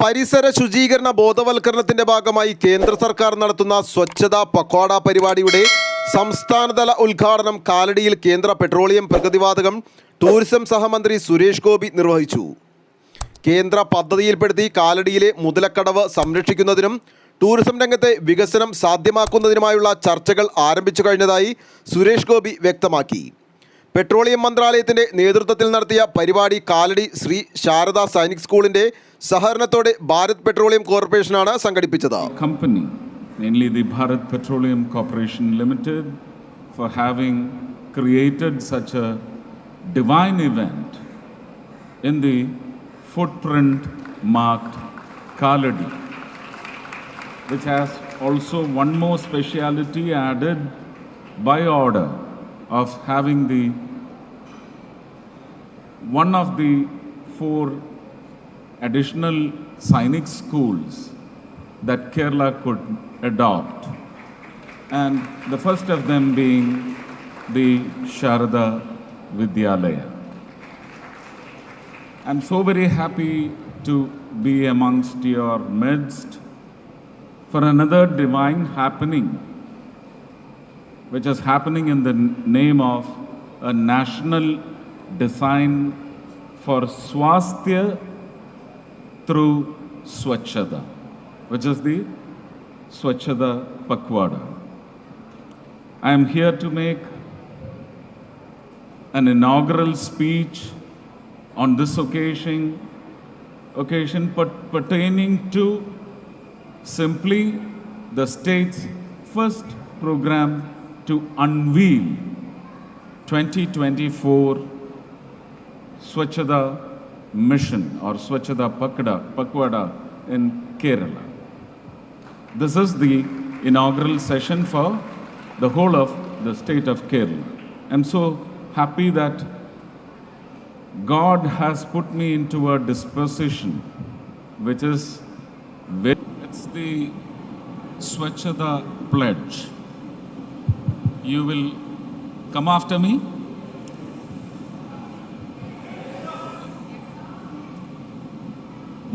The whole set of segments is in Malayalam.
പരിസര ശുചീകരണ ബോധവൽക്കരണത്തിന്റെ ഭാഗമായി കേന്ദ്ര സർക്കാർ നടത്തുന്ന സ്വച്ഛത പക്വാഡ പരിപാടിയുടെ സംസ്ഥാനതല ഉദ്ഘാടനം കാലടിയിൽ കേന്ദ്ര പെട്രോളിയം പ്രകൃതിവാതകം ടൂറിസം സഹമന്ത്രി സുരേഷ് ഗോപി നിർവഹിച്ചു. കേന്ദ്ര പദ്ധതിയിൽപ്പെടുത്തി കാലടിയിലെ മുതലക്കടവ് സംരക്ഷിക്കുന്നതിനും ടൂറിസം രംഗത്തെ വികസനം സാധ്യമാക്കുന്നതിനുമായുള്ള ചർച്ചകൾ ആരംഭിച്ചു കഴിഞ്ഞതായി സുരേഷ് ഗോപി വ്യക്തമാക്കി. പെട്രോളിയം മന്ത്രാലയത്തിന്റെ നേതൃത്വത്തിൽ നടത്തിയ പരിപാടി കാലടി ശ്രീ ശാരദ സൈനിക് സ്കൂളിന്റെ സഹകരണത്തോടെ ഭാരത് പെട്രോളിയം കോർപ്പറേഷനാണ് സംഘടിപ്പിച്ചത് company, mainly the Bharat Petroleum Corporation Limited, for having created such a divine event in the footprint marked Kaladi, which has also one more speciality added by order of having the one of the four additional Sainik schools that Kerala could adopt. And the first of them being the Sharada Vidyalaya. I'm so very happy to be amongst your midst for another divine happening, which is happening in the name of a national design for swasthya through Swachhada, which is the Swachhada Pakwada. I am here to make an inaugural speech on this occasion, occasion per- pertaining to simply the state's first program to unveil 2024 Swachhada mission or Swachhada Pakda, Pakwada in Kerala. This is the inaugural session for the whole of the state of Kerala. I'm so happy that God has put me into a disposition which is very, it's the Swachhada pledge. You will come after me?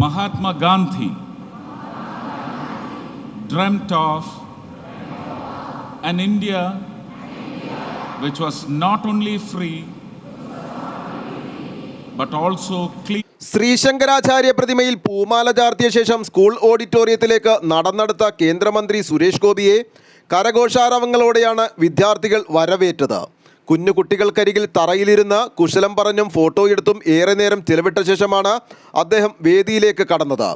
Mahatma Gandhi dreamt of an India which was not only free but also clean. Sreesankaracharya പ്രതിമയിൽ പൂമാല ചാർത്തിയ ശേഷം സ്കൂൾ ഓഡിറ്റോറിയത്തിലേക്ക് നടന്നെടുത്ത കേന്ദ്രമന്ത്രി സുരേഷ് ഗോപിയെ കരഘോഷാരവങ്ങളോടെയാണ് വിദ്യാർത്ഥികൾ വരവേറ്റത് കുഞ്ഞു കുട്ടികൾക്കരികിൽ തറയിലിരുന്ന് കുശലം പറഞ്ഞും ഫോട്ടോ എടുത്തും ഏറെ നേരം ചിലവിട്ട ശേഷമാണ് അദ്ദേഹം വേദിയിലേക്ക് കടന്നത്.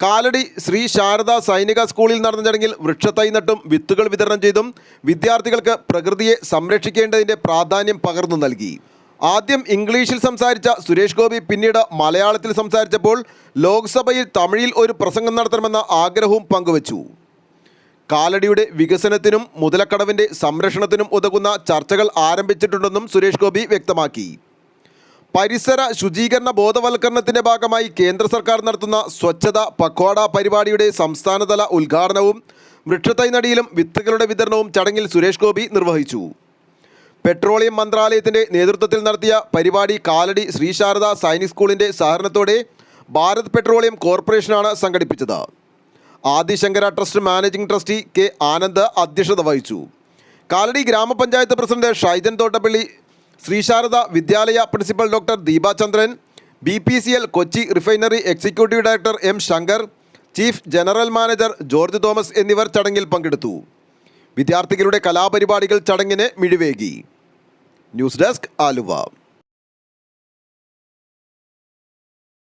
കാലടി ശ്രീ ശാരദ സൈനിക സ്കൂളിൽ നടന്ന ചടങ്ങിൽ വൃക്ഷത്തൈ നട്ടും വിത്തുകൾ വിതരണം ചെയ്തും വിദ്യാർത്ഥികൾക്ക് പ്രകൃതിയെ സംരക്ഷിക്കേണ്ടതിന്റെ പ്രാധാന്യം പകർന്നു നൽകി. ആദ്യം ഇംഗ്ലീഷിൽ സംസാരിച്ച സുരേഷ് ഗോപി പിന്നീട് മലയാളത്തിൽ സംസാരിച്ചപ്പോൾ ലോക്സഭയിൽ തമിഴിൽ ഒരു പ്രസംഗം നടത്തണമെന്ന ആഗ്രഹവും പങ്കുവച്ചു. കാലടിയുടെ വികസനത്തിനും മുതലക്കടവിന്റെ സംരക്ഷണത്തിനും ഉതകുന്ന ചർച്ചകൾ ആരംഭിച്ചിട്ടുണ്ടെന്നും സുരേഷ് ഗോപി വ്യക്തമാക്കി. പരിസര ശുചീകരണ ബോധവൽക്കരണത്തിന്റെ ഭാഗമായി കേന്ദ്ര സർക്കാർ നടത്തുന്ന സ്വച്ഛത പക്വാഡ പരിപാടിയുടെ സംസ്ഥാനതല ഉദ്ഘാടനവും വൃക്ഷത്തൈ നടിയിലും വിത്തുകളുടെ വിതരണവും ചടങ്ങിൽ സുരേഷ് ഗോപി നിർവഹിച്ചു. പെട്രോളിയം മന്ത്രാലയത്തിന്റെ നേതൃത്വത്തിൽ നടത്തിയ പരിപാടി കാലടി ശ്രീശാരദ സൈനിക് സ്കൂളിന്റെ സഹകരണത്തോടെ ഭാരത് പെട്രോളിയം കോർപ്പറേഷനാണ് സംഘടിപ്പിച്ചത്. Adishankara trust managing trustee K Anand അധ്യക്ഷത വഹിച്ചു. Kalady gramapanchayat president Shyjan Thottappally Sreesarada Vidyalaya principal doctor Deepachandran B P C L Kochi refinery executive director M Shankar chief general manager George Thomas എന്നിവർ ചടങ്ങിൽ പങ്കെടുത്തു. വിദ്യാർത്ഥികളുടെ കലാപരിപാടികൾ ചടങ്ങിന് മിഴിവേകി. News desk Aluva.